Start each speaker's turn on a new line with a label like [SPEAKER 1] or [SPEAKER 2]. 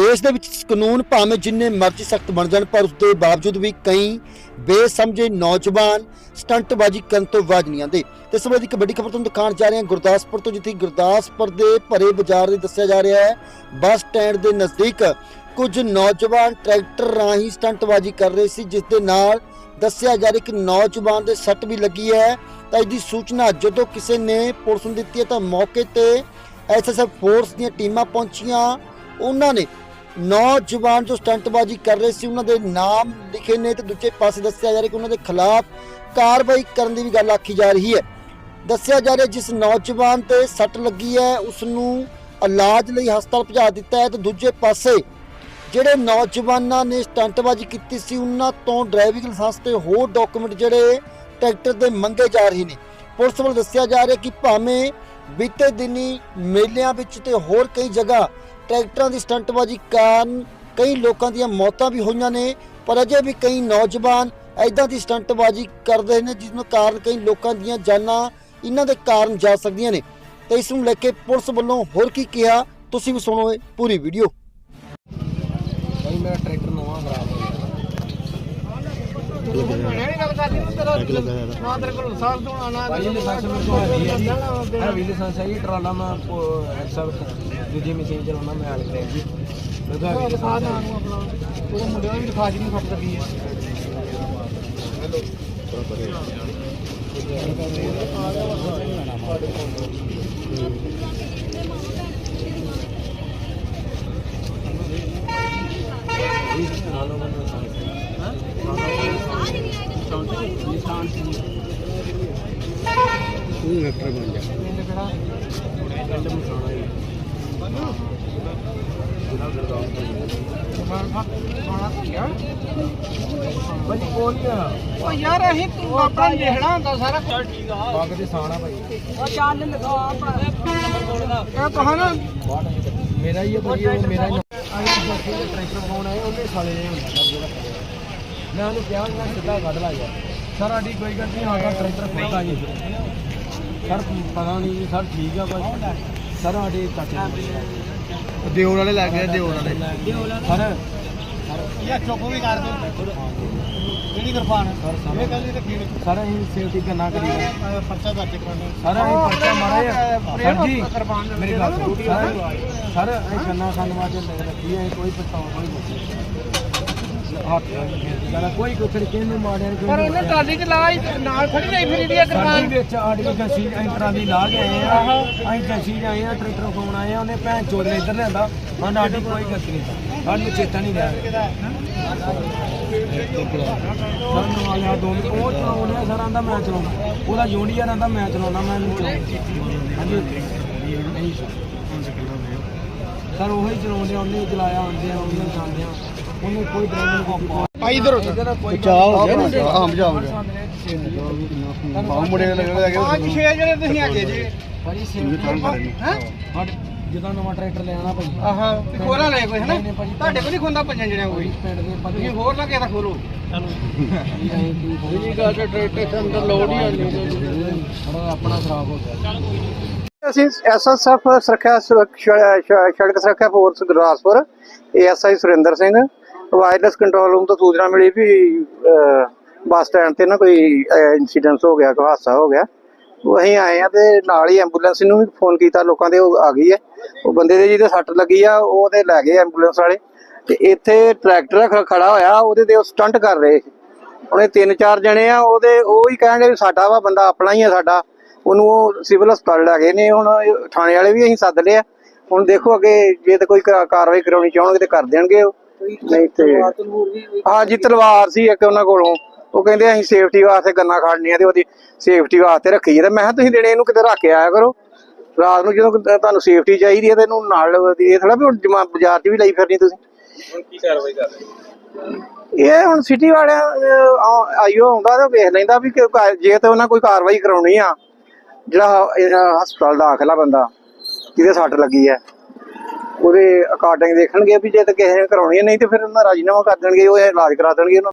[SPEAKER 1] ਦੇਸ਼ ਦੇ ਵਿੱਚ ਕਾਨੂੰਨ ਭਾਵੇਂ ਜਿੰਨੇ ਮਰਜ਼ੀ ਸਖਤ ਬਣ ਜਾਣ, ਪਰ ਉਸ ਦੇ ਬਾਵਜੂਦ ਵੀ ਕਈ ਬੇਸਮਝੇ ਨੌਜਵਾਨ ਸਟੰਟਬਾਜ਼ੀ ਕਰਨ ਤੋਂ ਬਾਜ ਨਹੀਂ ਆਉਂਦੇ। ਤੇ ਇਸ ਵੇਲੇ ਇੱਕ ਵੱਡੀ ਖਬਰ ਤੁਹਾਨੂੰ ਦਿਖਾਉਣ ਜਾ ਰਹੇ ਹਾਂ। ਗੁਰਦਾਸਪੁਰ ਤੋਂ ਜਿੱਥੇ ਗੁਰਦਾਸਪੁਰ ਦੇ ਭਰੇ ਬਾਜ਼ਾਰ ਦੇ ਦੱਸਿਆ ਜਾ ਰਿਹਾ ਹੈ, ਬੱਸ ਸਟੈਂਡ ਦੇ ਨਜ਼ਦੀਕ ਕੁਝ ਨੌਜਵਾਨ ਟਰੈਕਟਰ ਰਾਹੀਂ ਸਟੰਟਬਾਜ਼ੀ ਕਰ ਰਹੇ ਸੀ, ਜਿਸ ਦੇ ਨਾਲ ਦੱਸਿਆ ਜਾ ਰਿਹਾ ਕਿ ਨੌਜਵਾਨ ਦੇ ਸੱਟ ਵੀ ਲੱਗੀ ਹੈ। ਤਾਂ ਇਸ ਦੀ ਸੂਚਨਾ ਜਦੋਂ ਕਿਸੇ ਨੇ ਪੁਲਿਸ ਨੂੰ ਦਿੱਤੀ ਹੈ, ਤਾਂ ਮੌਕੇ ਤੇ ਐਸਐਸਐਫ ਫੋਰਸ ਦੀਆਂ ਟੀਮਾਂ ਪਹੁੰਚੀਆਂ। ਉਹਨਾਂ ਨੇ ਨੌਜਵਾਨ ਜੋ ਸਟੰਟਬਾਜ਼ੀ ਕਰ ਰਹੇ ਸੀ, ਉਹਨਾਂ ਦੇ ਨਾਮ ਲਿਖੇ ਨੇ ਤੇ ਦੂਜੇ ਪਾਸੇ ਦੱਸਿਆ ਜਾ ਰਿਹਾ ਕਿ ਉਹਨਾਂ ਦੇ ਖਿਲਾਫ ਕਾਰਵਾਈ ਕਰਨ ਦੀ ਵੀ ਗੱਲ ਆਖੀ ਜਾ ਰਹੀ ਹੈ। ਦੱਸਿਆ ਜਾ ਰਿਹਾ ਜਿਸ ਨੌਜਵਾਨ ਤੇ ਸੱਟ ਲੱਗੀ ਹੈ ਉਸ ਨੂੰ ਇਲਾਜ ਲਈ ਹਸਪਤਾਲ ਪਹੁੰਚਾ ਦਿੱਤਾ ਹੈ ਤੇ ਦੂਜੇ ਪਾਸੇ ਜਿਹੜੇ ਨੌਜਵਾਨਾਂ ਨੇ ਸਟੰਟਬਾਜ਼ੀ ਕੀਤੀ ਸੀ, ਉਹਨਾਂ ਤੋਂ ਡਰਾਈਵਿੰਗ ਲਾਇਸੈਂਸ ਤੇ ਹੋਰ ਡਾਕੂਮੈਂਟ ਜਿਹੜੇ ਟਰੈਕਟਰ ਦੇ ਮੰਗੇ ਜਾ ਰਹੇ ਨੇ। ਪੁਲਿਸ ਵੱਲੋਂ ਦੱਸਿਆ ਜਾ ਰਿਹਾ ਕਿ ਭਾਵੇਂ ਬੀਤੇ ਦਿਨੀ ਮੇਲਿਆਂ ਵਿੱਚ ਤੇ ਹੋਰ ਕਈ ਜਗ੍ਹਾ ਟਰੈਕਟਰਾਂ ਦੀ ਸਟੰਟਬਾਜ਼ੀ ਕਾਰਨ ਕਈ ਲੋਕਾਂ ਦੀਆਂ ਮੌਤਾਂ ਵੀ ਹੋਈਆਂ ਨੇ ਪਰ ਅਜੇ ਵੀ ਕਈ ਨੌਜਵਾਨ ਐਦਾਂ ਦੀ ਸਟੰਟਬਾਜ਼ੀ ਕਰਦੇ ਨੇ ਜਿਸ ਨੂੰ ਕਾਰਨ ਕਈ ਲੋਕਾਂ ਦੀਆਂ ਜਾਨਾਂ ਇਹਨਾਂ ਦੇ ਕਾਰਨ ਜਾ ਸਕਦੀਆਂ ਨੇ। ਤੇ ਇਸ ਨੂੰ ਲੈ ਕੇ ਪੁਲਿਸ ਵੱਲੋਂ ਹੋਰ ਕੀ ਕਿਹਾ ਤੁਸੀਂ ਵੀ ਸੁਣੋ ਇਹ ਪੂਰੀ ਵੀਡੀਓ।
[SPEAKER 2] ਭਾਈ ਮੇਰਾ ਟਰੈਕਟਰ ਨਵਾਂ ਖਰਾਬ ਹੋ ਗਿਆ। ਭਾਈ ਲਾਇਸੈਂਸ ਮੇਰੇ ਕੋਲ ਹੈਗੀ ਹੈ ਜੀ ਹੈਵੀ ਲਾਇਸੈਂਸ ਹੈ ਜੀ ਟਰਾਲਾ ਮੈਂ ਐਕਸਲ ਦੂਜੀ ਮਸ਼ੀਨ ਚਲਾਉਣਾ ਮੈਂ ਹਾਲ ਕਰਿਆ ਜੀ ਮੇਰੇ ਕੋਲ ਹੈਵੀ ਲਾਇਸੈਂਸ ਹੈ
[SPEAKER 3] ਉਹ ਮੁੰਡਿਆਂ ਨੂੰ ਵੀ ਦਿਖਾ ਜੀ ਨਹੀਂ ਫੱਟ ਲੱਗੀ ਹੈ।
[SPEAKER 2] ਟਰਾਲਾ ਮੈਂ ਲਾਇਸੈਂਸ
[SPEAKER 3] ਪਿੰਡ ਕਿਹੜਾ?
[SPEAKER 2] ਭਾਈ ਕੋਲ ਹੀ ਆ।
[SPEAKER 3] ਉਹ ਯਾਰ ਅਸੀਂ ਤੂੰ ਆਪਣਾ ਦੇਖਣਾ ਹੁੰਦਾ ਸਾਰਾ ਕੁਝ ਠੀਕ ਆ
[SPEAKER 2] ਪੱਗ ਤੇ ਸਾਣਾ ਭਾਈ।
[SPEAKER 3] ਉਹ ਚੱਲ ਲਗਾ ਇਹ ਕਹਾਂ ਨਾ
[SPEAKER 2] ਮੇਰਾ ਹੀ ਹੈ ਭਾਈ ਉਹ ਮੇਰਾ ਹੀ ਆਈ ਬੱਸੇ ਦੇ ਟਰੈਕਟਰ ਪਾਉਣ ਆਏ ਉਹਨੇ ਸਾਲੇ ਨੇ ਹੁੰਦਾ ਸਰ ਜਿਹੜਾ ਮੈਂ ਉਹਨੂੰ ਕਿਹਾ ਮੈਂ ਸਿੱਧਾ ਕੱਢ ਲਾ ਯਾਰ। ਸਰ ਸਾਡੀ ਕੋਈ ਗੱਲ ਨਹੀਂ ਸਾਡਾ ਟਰੈਕਟਰ ਖੋਲਦਾ ਜੀ। ਸਰ ਪਤਾ ਨਹੀਂ ਜੀ ਸਰ ਠੀਕ ਆ ਭਾਈ। ਸਰ
[SPEAKER 3] ਦਿਓਰ ਵਾਲੇ ਲੱਗ ਗਏ ਦਿਓਰ ਵਾਲੇ।
[SPEAKER 2] ਸਰ
[SPEAKER 3] ਯਾ ਚੁੱਪ ਵੀ ਕਰ ਦੇ। ਜਿਹੜੀ ਕਿਰਪਾਨ ਇਹ ਗੱਲ ਨਹੀਂ ਰੱਖੀ।
[SPEAKER 2] ਸਰ ਅਸੀਂ ਸੇਫਟੀ ਕਰਨਾ ਕਰੀਦਾ
[SPEAKER 3] ਪਰਚਾ ਦਰਜ ਕਰਾਉਣਾ
[SPEAKER 2] ਸਰ ਅਸੀਂ ਪਰਚਾ ਮਾਰੇ ਸਰ ਜੀ ਮੇਰੀ ਗੱਲ ਸਰ ਅਸੀਂ ਕੰਨਾ ਵਾਜੇ ਲੈ ਰੱਖੀ ਹੈ ਕੋਈ ਪਛਤਾਵਾ ਨਹੀਂ। ਹੱਥ ਨਾਲ ਕੋਈ ਕੁਛ ਨਹੀਂ ਕਿਹਨੂੰ ਮਾਰਿਆ
[SPEAKER 3] ਪਰ ਉਹਨੇ ਟਰਾਲੀ ਚ ਲਾ ਹੀ ਨਾਲ ਖੜੀ ਰਹੀ ਫਿਰ ਇਹਦੀ ਇਹ
[SPEAKER 2] ਸਾਡੀ
[SPEAKER 3] ਕਿਰਪਾਨ
[SPEAKER 2] ਵਿੱਚ ਆੜੀ ਜੱਸੀ ਐਂਟਰਾਂ ਦੀ ਲਾ ਕੇ ਆਏ ਆ। ਅਸੀਂ ਜੱਸੀ ਆਏ ਆ ਟਰੈਕਟਰ ਫੋਨ ਆਏ ਆ ਉਹਨੇ ਭੈਣ ਚੋਦ ਨੇ ਇੱਧਰ ਲਿਆਂਦਾ। ਹਾਂ ਸਾਡੀ ਕੋਈ ਗਲਤੀ ਨਹੀਂ। ਸਾਨੂੰ ਚੇਤਾ ਨਹੀਂ ਰਿਹਾ। ਸਾਨੂੰ ਆ ਗਿਆ ਦੋ ਮਿੰਟ ਉਹ ਚਲਾਉਣਾ ਸਰ ਆਂਦਾ ਮੈਂ ਚਲਾਉਣਾ ਉਹਦਾ ਜੂਨੀਅਰ ਆਂਦਾ ਮੈਂ ਚਲਾਉਣਾ ਮੈਂ ਨਹੀਂ ਚਲਾਉਣਾ ਹਾਂਜੀ। ਨਹੀਂ ਸਰ ਉਹੀ ਚਲਾਉਂਦੇ ਆ, ਉਹਨੇ ਹੀ ਚਲਾਇਆ ਆਉਂਦੇ ਆ ਉਹਨੇ ਜਾਂਦੇ ਆ। ਉਹਨੇ ਕੋਈ ਡਰਾਈਵਰ ਕੋਲ
[SPEAKER 3] ਭਾਈ ਇਧਰ
[SPEAKER 2] ਬਚਾਓ
[SPEAKER 3] ਹਾਂ ਬਚਾਓ
[SPEAKER 2] ਬਾਹੂ ਮੁੰਡੇ ਨੇ
[SPEAKER 3] ਪੰਜ ਛੇ ਜਿਹੜੇ ਤੁਸੀਂ ਹੈਗੇ ਜੀ।
[SPEAKER 2] ਭਾਜੀ ਸੇਫਟੀ
[SPEAKER 3] ਹੈ?
[SPEAKER 2] ਸਾਡੇ ਜਦੋਂ ਨਵਾਂ ਟਰੈਕਟਰ ਲੈਣਾ ਭਾਈ
[SPEAKER 3] ਆਹਾ ਤੇ ਖੋਲਾ ਲੈ ਕੋਈ ਹੈ ਨਾ
[SPEAKER 2] ਨਹੀਂ, ਨਹੀਂ ਭਾਜੀ।
[SPEAKER 3] ਤੁਹਾਡੇ ਕੋਲ ਨਹੀਂ ਖੁੰਦਾ ਪੰਜਾਂ ਜਣਿਆਂ ਕੋਈ?
[SPEAKER 2] ਪਿੰਡ ਦੇ
[SPEAKER 3] ਤੁਸੀਂ ਹੋਰ ਨਾ ਕਿਸੇ ਦਾ ਖੋਲੋ
[SPEAKER 2] ਜੀ ਗੱਲ ਟਰੈਕਟਰ ਦੇ ਅੰਦਰ ਲੋਡ ਹੀ ਆਣੀ ਥੋੜਾ ਆਪਣਾ ਖਰਾਬ ਹੋ ਗਿਆ।
[SPEAKER 4] ਅਸੀਂ ਐਸਐਸਐਫ ਸੁਰੱਖਿਆ ਸੁਰੱਖਿਆ- ਸ਼- ਸੜਕ ਸੁਰੱਖਿਆ force Gurdaspur ASI Surinder Singh wireless control room ਤੋਂ ਸੂਚਨਾ ਮਿਲੀ ਵੀ ਬੱਸ ਸਟੈਂਡ ਤੇ ਨਾ ਕੋਈ ਇਨਸੀਡੈਂਟ ਹੋ ਗਿਆ, ਕੋਈ ਹਾਦਸਾ ਹੋ ਗਿਆ। ਅਸੀਂ ਆਏ ਆ ਤੇ ਨਾਲ ਹੀ ਐਂਬੂਲੈਂਸ ਨੂੰ ਵੀ ਫੋਨ ਕੀਤਾ, ਲੋਕਾਂ ਦੇ ਉਹ ਆ ਗਈ ਹੈ। ਉਹ ਬੰਦੇ ਦੇ ਜਿਹਦੇ ਸੱਟ ਲੱਗੀ ਆ, ਉਹ ਤੇ ਲੈ ਗਏ ਐਂਬੂਲੈਂਸ ਵਾਲੇ। ਤੇ ਇੱਥੇ ਟਰੈਕਟਰ ਖੜਾ ਹੋਇਆ, ਉਹਦੇ ਤੇ ਉਹ ਸਟੰਟ ਕਰ ਰਹੇ ਸੀ। ਉਹਨੇ ਤਿੰਨ ਚਾਰ ਜਣੇ ਆ, ਉਹਦੇ, ਉਹ ਹੀ ਕਹਿੰਦੇ ਸਾਡਾ ਵਾ, ਬੰਦਾ ਆਪਣਾ ਹੀ ਆ ਸਾਡਾ। ਉਹਨੂੰ ਉਹ ਸਿਵਲ ਹਸਪਤਾਲ ਲੈ ਗਏ ਨੇ, ਹੁਣ ਥਾਣੇ ਵਾਲੇ ਵੀ ਅਸੀਂ ਸੱਦ ਲਿਆ ਹੁਣ ਦੇਖੋ ਅੱਗੇ, ਜੇ ਤੇ ਕੋਈ ਕਾਰਵਾਈ ਕਰਾਉਣੀ ਚਾਹਣਗੇ ਤੇ ਕਰ ਦੇਣਗੇ ਉਹ। ਨਹੀਂ ਤੇ ਹਾਂ ਜੀ ਤਲਵਾਰ ਸੀ ਇੱਕ ਉਹਨਾਂ ਕੋਲੋਂ। ਉਹ ਕਹਿੰਦੇ ਅਸੀਂ ਸੇਫਟੀ ਵਾਸਤੇ ਗੰਨਾ ਖੜਨੀਆਂ ਤੇ ਉਹਦੀ ਸੇਫਟੀ ਵਾਸਤੇ ਰੱਖੀ ਤੇ ਮੈਂ ਕਿਹਾ ਤੁਸੀਂ ਦਿਨੇ ਇਹਨੂੰ ਕਿਤੇ ਰੱਖ ਕੇ ਆਇਆ ਕਰੋ। ਰਾਤ ਨੂੰ ਜਦੋਂ ਤੁਹਾਨੂੰ ਸੇਫਟੀ ਚਾਹੀਦੀ ਹੈ ਤੇ ਇਹਨੂੰ ਨਾਲ ਇਹ ਥੋੜਾ ਵੀ ਹੁਣ ਜਮਾ ਬਾਜ਼ਾਰ 'ਚ ਵੀ ਲਈ ਫਿਰਨੀ ਤੁਸੀਂ।
[SPEAKER 2] ਹੁਣ ਕੀ ਕਾਰਵਾਈ ਕਰ ਰਹੇ
[SPEAKER 4] ਇਹ ਹੁਣ ਸਿਟੀ ਵਾਲਿਆਂ ਆ- ਆਈਓ ਆਉਂਦਾ ਤੇ ਵੇਖ ਲੈਂਦਾ ਵੀ ਜੇ ਤੇ ਉਹਨਾਂ ਕੋਈ ਕਾਰਵਾਈ ਕਰਾਉਣੀ ਆ। ਜਿਹੜਾ ਹਸਪਤਾਲ ਦਾਖਲਾ ਬੰਦਾ ਜਿਹਦੇ ਸੱਟ ਲੱਗੀ ਹੈ। ਉਹਦੇ ਅਕਾਰਡਿੰਗ ਦੇਖਣਗੇ ਵੀ ਜੇ ਤੇ ਕਿਸੇ ਨੇ ਕਰਾਉਣੀ ਹੈ, ਨਹੀਂ ਤੇ ਫਿਰ ਉਹਨਾਂ ਰਾਜੀਨਾਮਾ ਕਰ ਦੇਣਗੇ, ਉਹ ਇਲਾਜ ਕਰਾ ਦੇਣਗੇ ਉਹਨਾਂ